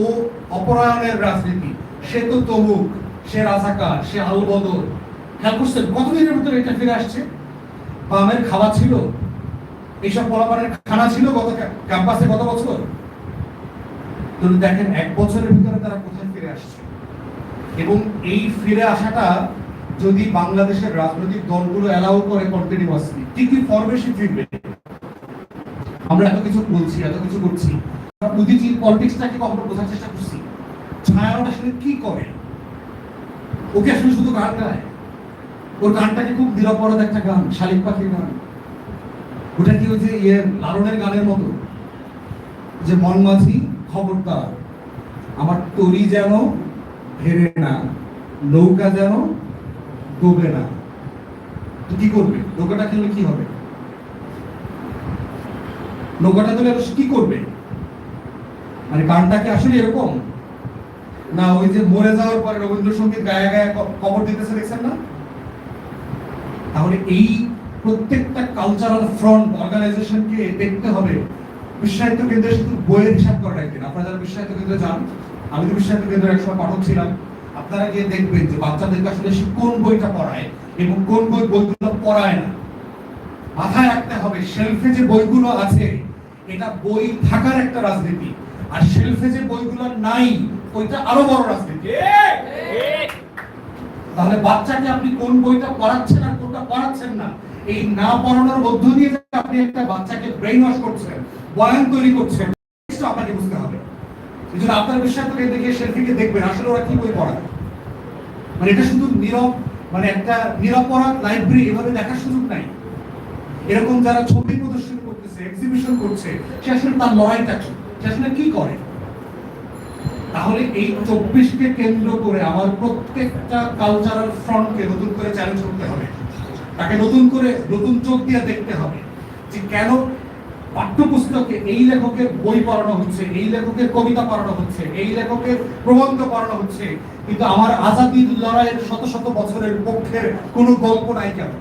ও অপরায়ণের রাজনীতি। সে তো তমুক সে রাজাকার, সে আলবদর খেয়াল করছেন? কতদিনের ভিতরে এটা ফিরে আসছে? বামের খাওয়া ছিল। এইসব খানা ছিল গত ক্যাম্পাসে গত বছর? দেখেন, এক বছরের ভিতরে তারা কোথায় ফিরে আসছে? এবং এই ফিরে আসাটা যদি বাংলাদেশের রাজনৈতিক দলগুলো অ্যালাউ করে কন্টিনিউয়াসলি কি কি ফর্মে সে ফিরবে? আমরা এত কিছু বলছি, এত কিছু করছি। মোদিজি পলিটিক্সটাকে কখনো বোঝার চেষ্টা করছি। আসলে কি করে? ওকে আসলে শুধু গান গায়। ওর গানটাকে খুব নিরাপরাধ একটা গান, শালিক পাখির গান। ওটা কি যে ইয়ে লালনের গানের মতো? যে মন মাঝি খবরদার, আমার তরি যেন হেরে না, নৌকা যেন ডোবে না। তো কি করবে? নৌকাটা খেলে কি হবে? নৌকাটা দিলে কি করবে? মানে গানটা কি আসলে এরকম? না, ওই যে মরে যাওয়ার পরে রবীন্দ্রসঙ্গীত গায়ে গায়ে কবর দিতেছে, দেখছেন না? তাহলে এই প্রত্যেকটা কালচারাল ফ্রন্ট অর্গানাইজেশনকে দেখতে হবে। বিশ্বায়িত কেন্দ্রের শুধু বইয়ের হিসাব করা একদিন আপনারা যারা বিশ্বায়িত কেন্দ্রে যান, আমি তো বিশ্বায়িত কেন্দ্রের একসময় পাঠক ছিলাম, আপনারা গিয়ে দেখবেন যে বাচ্চাদেরকে আসলে কোন বইটা পড়ায় এবং কোন বই বইগুলো পড়ায় না। মাথায় রাখতে হবে শেলফে যে বইগুলো আছে, এটা বই থাকার একটা রাজনীতি। আর শেলফে যে বইগুলো নাই, ওইটা আরও বড় রাজনীতি। তাহলে বাচ্চাকে আপনি কোন বইটা পড়াচ্ছেন আর কোনটা পড়াচ্ছেন না? এই না পড়ানোর মধ্য দিয়ে আপনি একটা বাচ্চাকে ব্রেইন ওয়াশ করছেন, বয়ান তৈরি করছেন আপনাকে বুঝতে হবে। এই আপনার বিশ্বাস করে দেখে শেলফিকে দেখবেন, আসলে ওরা কি বই পড়ায়? মানে এটা শুধু নীরব মানে একটা নিরপরাধ লাইব্রেরি এভাবে দেখার সুযোগ নাই। এরকম যারা ছবি প্রদর্শন করতেছে এক্সিবিশন করছে, সে আসলে তার লড়াইটা কি করে? তাহলে এই চব্বিশকে কেন্দ্র করে আমার প্রত্যেকটা কালচারাল ফ্রন্টকে নতুন করে চ্যালেঞ্জ করতে হবে। তাকে নতুন করে নতুন চোখ দিয়ে দেখতে হবে যে কেন পাঠ্যপুস্তকে এই লেখকের বই পড়ানো হচ্ছে, এই লেখকের কবিতা পড়ানো হচ্ছে, এই লেখকের প্রবন্ধ পড়ানো হচ্ছে, কিন্তু আমার আজাদির লড়াইয়ের শত শত বছরের পক্ষের কোনো গল্প নাই কেন?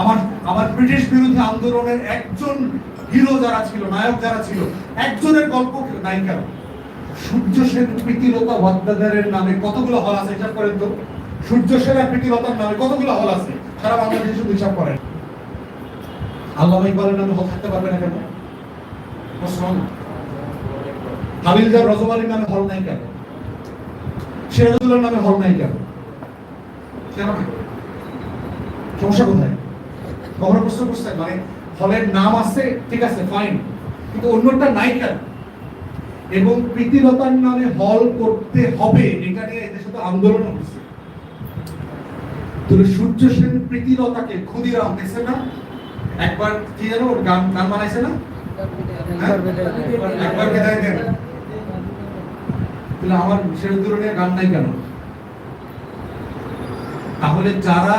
আমার আমার ব্রিটিশ বিরোধী আন্দোলনের একজন হিরো যারা ছিল, নায়ক যারা ছিল, একজনের গল্প নাই কেন? সূর্য সেন প্রীতিলতা ওয়াদ্দাদারের নামে কতগুলো হল আছে, হিসাব করেন তো? সূর্য সেন আর প্রীতিলতার নামে কতগুলো হল আছে? সারা বাংলাদেশে শুধু হিসাব করেন। আল্লাহ ইকবালের নামে হল থাকতে পারবে না কেন? হাবিলদার নামে হল নাই কেন? সিরাজুল্লাহর নামে হল নাই কেন? সমস্যা কোথায়? কখনো প্রশ্ন করছেন মানে হলের নাম আছে, ঠিক আছে ফাইন কিন্তু অন্যটা নাই কেন? এবং প্রীতিলতার নামে হল করতে হবে, এটা নিয়ে এদেশে তো আন্দোলন হচ্ছে। সূর্য সেন প্রীতিলতাকে ক্ষুদিরাম দেখছে না? একবার কি গান গান বানাইছে না? হ্যাঁ? একবার দেন। তাহলে আমার গান নাই কেন? তাহলে যারা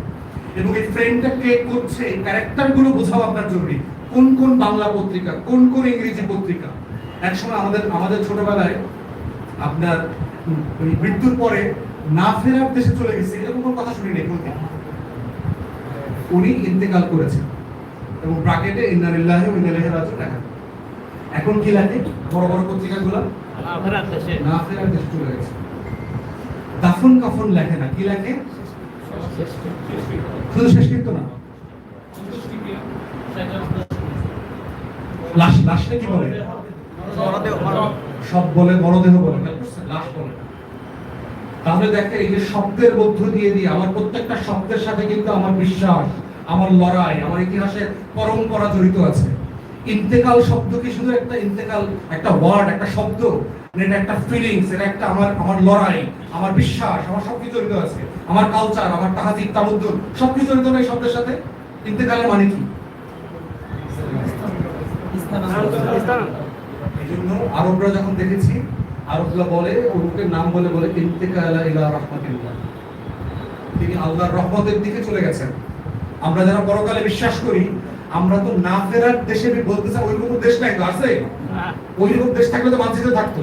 এবং এই ফ্রেমটা কে করছে ক্যারেক্টারগুলো বোঝাও আপনার জরুরি। কোন কোন বাংলা পত্রিকা কোন কোন ইংরেজি পত্রিকা? একসময় আমাদের আমাদের ছোটবেলায় আপনার মৃত্যুর পরে না ফেরার দেশে চলে গেছে এরকম কোনো কথা শুনি নেই কোনদিন উনি ইন্তেকাল করেছেন। এবং ব্রাকেটে ইন্নালিল্লাহি ওয়া ইন্না ইলাইহি রাজিউন লেখা। এখন কি লেখে? বড় বড় পত্রিকাগুলো? না ফেরার দেশে। চলে গেছে। দাফন কাফন লেখে না। কি লেখে? শুধু না। শব্দের মধ্য দিয়ে দিয়ে আমার প্রত্যেকটা শব্দের সাথে কিন্তু আমার বিশ্বাস, আমার লড়াই, আমার ইতিহাসের পরম্পরা জড়িত আছে। ইন্তেকাল শব্দ কি শুধু একটা ইন্তেকাল, একটা ওয়ার্ড একটা শব্দ? এটা একটা ফিলিংস এটা একটা আমার আমার লড়াই, আমার বিশ্বাস, আমার সবকিছু জড়িত আছে। আমার কালচার আমার তাহাজিব তামুদ্দুন সবকিছু জড়িত না এই শব্দের সাথে ইন্তেকালের মানে কি? আরবরা যখন দেখেছি, আরবরা বলে নাম বলে বলে ইন্তেকাল ইলা তিনি আল্লাহর রহমতের দিকে চলে গেছেন। আমরা যারা পরকালে বিশ্বাস করি, আমরা তো না ফেরার দেশে বলতে চাই ওইরকম দেশ নাই তো, আছে? ওইরকম দেশ থাকলে তো মানচিত্রে থাকতো।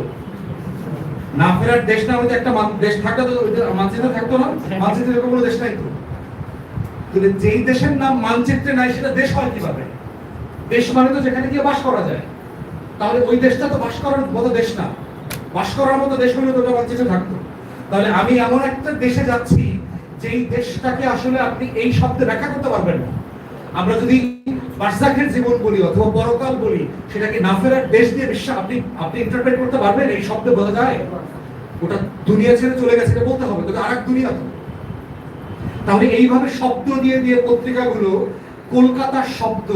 না ফেরার দেশ না হয়তো একটা দেশ থাকলে তো মানচিত্রে থাকতো না। মানচিত্রে এরকম কোনো দেশ নাই তো। কিন্তু যেই দেশের নাম মানচিত্রে নাই, সেটা দেশ হয় কীভাবে? দেশ মানে তো যেখানে গিয়ে বাস করা যায়। তাহলে ওই দেশটা তো বাস করার মতো দেশ না। বাস করার মতো দেশ হলে ওটা মানচিত্রে থাকতো। তাহলে আমি এমন একটা দেশে যাচ্ছি, যেই দেশটাকে আসলে আপনি এই শব্দে ব্যাখ্যা করতে পারবেন না। আমরা যদি বার্সাখের জীবন বলি অথবা পরকাল বলি, সেটাকে না ফেরার দেশ দিয়ে বিশ্বাস, আপনি আপনি ইন্টারপ্রেট করতে পারবেন, এই শব্দে বোঝা যায়। ওটা দুনিয়া ছেড়ে চলে গেছে, এটা বলতে হবে, কিন্তু আরেক দুনিয়া তো। তাহলে এইভাবে শব্দ দিয়ে দিয়ে পত্রিকাগুলো, কলকাতার শব্দ,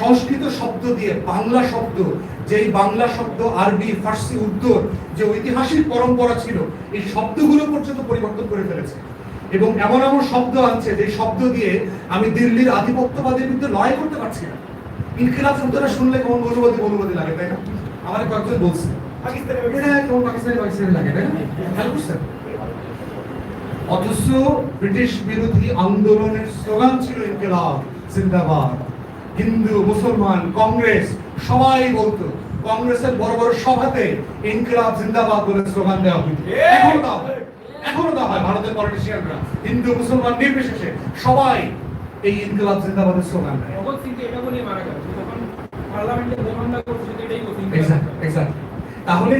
সংস্কৃত শব্দ দিয়ে, বাংলা শব্দ, যেই বাংলা শব্দ, আরবি, ফার্সি উর্দু যে ঐতিহাসিক পরম্পরা ছিল, এই শব্দগুলো পর্যন্ত পরিবর্তন করে ফেলেছে। এবং এমন এমন শব্দ আনছে যে শব্দ দিয়ে আমি দিল্লির আধিপত্যবাদের বিরুদ্ধে লড়াই করতে পারছি না। ইনকিলাব শব্দটা শুনলে কেমন মৌলবাদী মৌলবাদী লাগে তাই না? আমার কয়েকজন বলছে। অথচ ব্রিটিশ বিরোধী আন্দোলনের স্লোগান ছিল ইনকিলাব জিন্দাবাদ। হিন্দু মুসলমান কংগ্রেস সবাই বলতো কংগ্রেসের বড় বড় সভাতে ইনকিলাব জিন্দাবাদ বলে স্লোগান দেওয়া হইতো এখনও দেওয়া হয় ভারতের পলিটিশিয়ানরা হিন্দু মুসলমান নির্বিশেষে সবাই এই ইনকিলাব জিন্দাবাদের স্লোগান দেয়। ভগৎ সিংকে এটা বলে মারা গেল। যখন পার্লামেন্টে বোম করছে এটাই বলছে। Exact, exact. তাহলে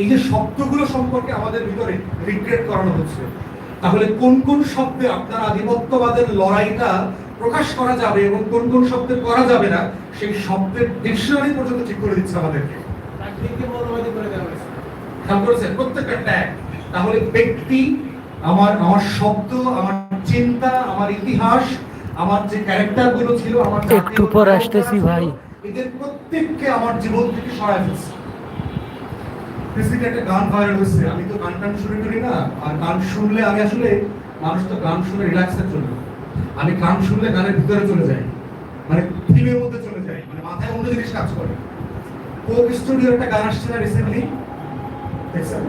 এই যে শব্দগুলো সম্পর্কে আমাদের ভিতরে রিগ্রেট করানো হচ্ছে তাহলে কোন কোন শব্দে আপনার আধিপত্যবাদের লড়াইটা প্রকাশ করা যাবে এবং কোন কোন শব্দে করা যাবে না সেই শব্দের ডিকশনারি পর্যন্ত ঠিক করে দিচ্ছে আমাদেরকে। খেয়াল করেছেন? প্রত্যেকটা ট্যাগ। তাহলে ব্যক্তি আমার আমার শব্দ আমার চিন্তা আমার ইতিহাস আমার যে ক্যারেক্টারগুলো ছিল আমার একটু পর আসতেছি ভাই। এদের প্রত্যেককে আমার জীবন থেকে সরায় ফেলছে। একটা গান ভাইরাল হয়েছে আমি তো গান টান শুনে করি না আর গান শুনলে আমি আসলে মানুষ তো গান শুনে রিল্যাক্সের জন্য। আমি গান শুনলে গানের ভিতরে চলে যাই মানে থিমের মধ্যে চলে যাই মানে মাথায় অন্য জিনিস কাজ করে। কোক স্টুডিওর একটা গান আসছে না রিসেন্টলি দেখছেন?